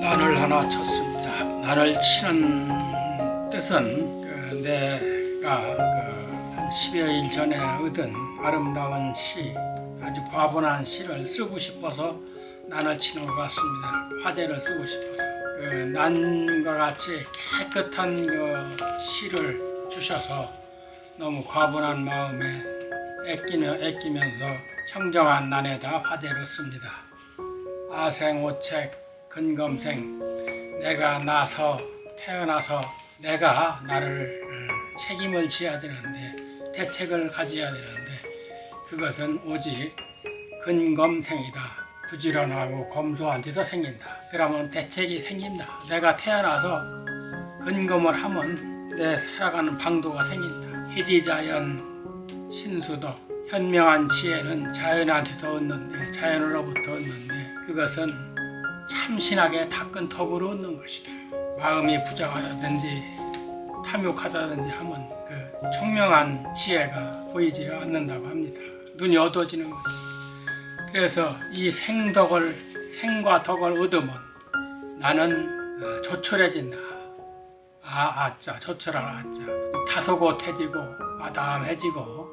난을 하나 쳤습니다. 난을 치는 뜻은 그 내가 그한 10여일 전에 얻은 아름다운 시, 아주 과분한 시를 쓰고 싶어서 난을 치는 것 같습니다. 화제를 쓰고 싶어서 그 난과 같이 깨끗한 그 시를 주셔서 너무 과분한 마음에 애끼며 애끼면서 청정한 난에다 화제를 씁니다. 아생오책 근검생 내가 나서 태어나서 내가 나를 어, 책임을 지어야 되는데 대책을 가져야 되는데 그것은 오직 근검생이다. 부지런하고 검소한 데서 생긴다. 그러면 대책이 생긴다. 내가 태어나서 근검을 하면 내 살아가는 방도가 생긴다. 희지자연 신수도 현명한 지혜는 자연한테서 얻는데 자연으로부터 얻는데 그것은 참신하게 닦은 턱으로 얻는 것이다. 마음이 부정하다든지 탐욕하다든지 하면 그 총명한 지혜가 보이지 않는다고 합니다. 눈이 어두워지는 거지. 그래서 이 생덕을 생과 덕을 얻으면 나는 어, 조촐해진다. 아, 아자, 조촐한 아자. 다소곳해지고 아담해지고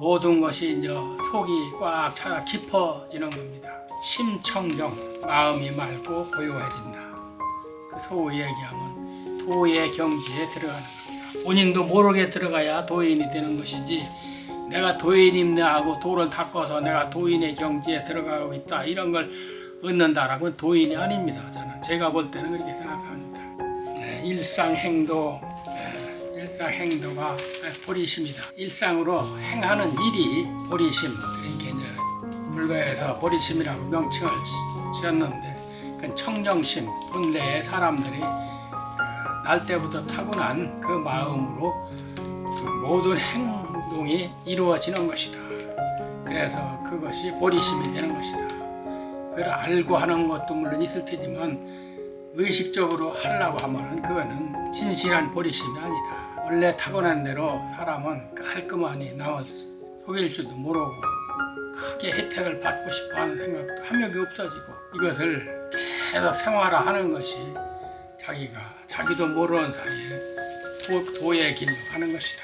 모든 것이 이제 속이 꽉 차 깊어지는 겁니다. 심청정, 마음이 맑고 고요해진다. 그 소위 얘기하면 도의 경지에 들어가는 겁니다. 본인도 모르게 들어가야 도인이 되는 것이지 내가 도인임네 하고 도를 닦아서 내가 도인의 경지에 들어가고 있다 이런 걸 얻는다라고 도인이 아닙니다. 저는 제가 볼 때는 그렇게 생각합니다. 네, 일상행도 네, 일상행도가 보리심이다. 일상으로 행하는 일이 보리심 이제 불가에서 보리심이라고 명칭을 지- 지었는데 그 청정심 본래의 사람들이 그날 때부터 타고난 그 마음으로 그 모든 행동이 이루어지는 것이다. 그래서 그것이 보리심이 되는 것이다. 그걸 알고 하는 것도 물론 있을 테지만 의식적으로 하려고 하면은 그거는 진실한 보리심이 아니다. 원래 타고난 대로 사람은 깔끔하니 남을 속일 줄도 모르고 크게 혜택을 받고 싶어 하는 생각도 함력이 없어지고 이것을 계속 생활화하는 것이 자기가 자기도 모르는 사이에 도, 도의 길로 가는 것이다.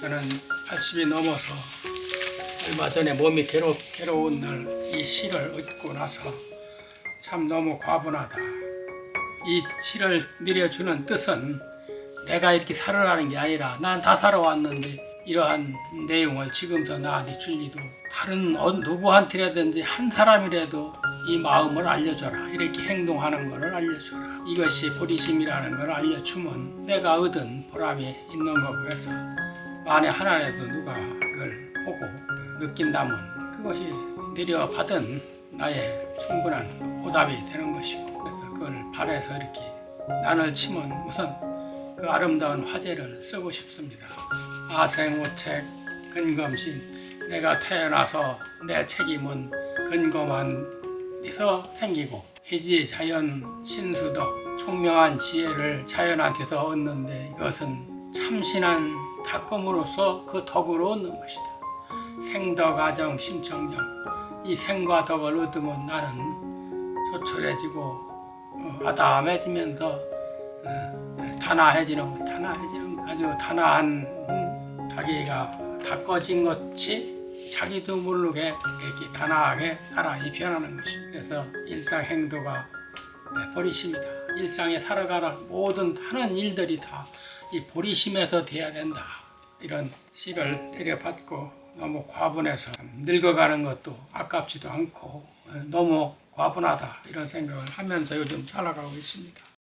저는 80이 넘어서 얼마 전에 몸이 괴로, 괴로운 날 이 시를 얻고 나서 참 너무 과분하다. 이 시를 내려주는 뜻은 내가 이렇게 살아라는 게 아니라 난 다 살아왔는데 이러한 내용을 지금서 나한테 줄 리도 다른 어- 누구한테라든지 한 사람이라도 이 마음을 알려줘라. 이렇게 행동하는 것을 알려줘라. 이것이 보리심이라는 걸 알려주면 내가 얻은 보람이 있는 거고 그래서 만에 하나라도 누가 그걸 보고 느낀다면 그것이 내려받은 나의 충분한 보답이 되는 것이고 그래서 그걸 바래서 이렇게 난을 치면 우선 그 아름다운 화제를 쓰고 싶습니다. 아생오책 근검신 내가 태어나서 내 책임은 근검한 데서 생기고 해지 자연 신수도 총명한 지혜를 자연한테서 얻는데 이것은 참신한 닦음으로써 그 덕으로 얻는 것이다. 생덕 아정 심청정 이 생과 덕을 얻으면 나는 조촐해지고 어, 아담해지면서 어, 단아해지는 거, 단아해지는 거. 아주 단아한 음, 자기가 닦아진 것이 자기도 모르게 이렇게 단아하게 사람이 변하는 것입니다. 그래서 일상 행도가 네, 보리심이다. 일상에 살아가는 모든 하는 일들이 다이 보리심에서 돼야 된다. 이런 시를 내려받고 너무 과분해서 늙어가는 것도 아깝지도 않고 너무 과분하다 이런 생각을 하면서 요즘 살아가고 있습니다.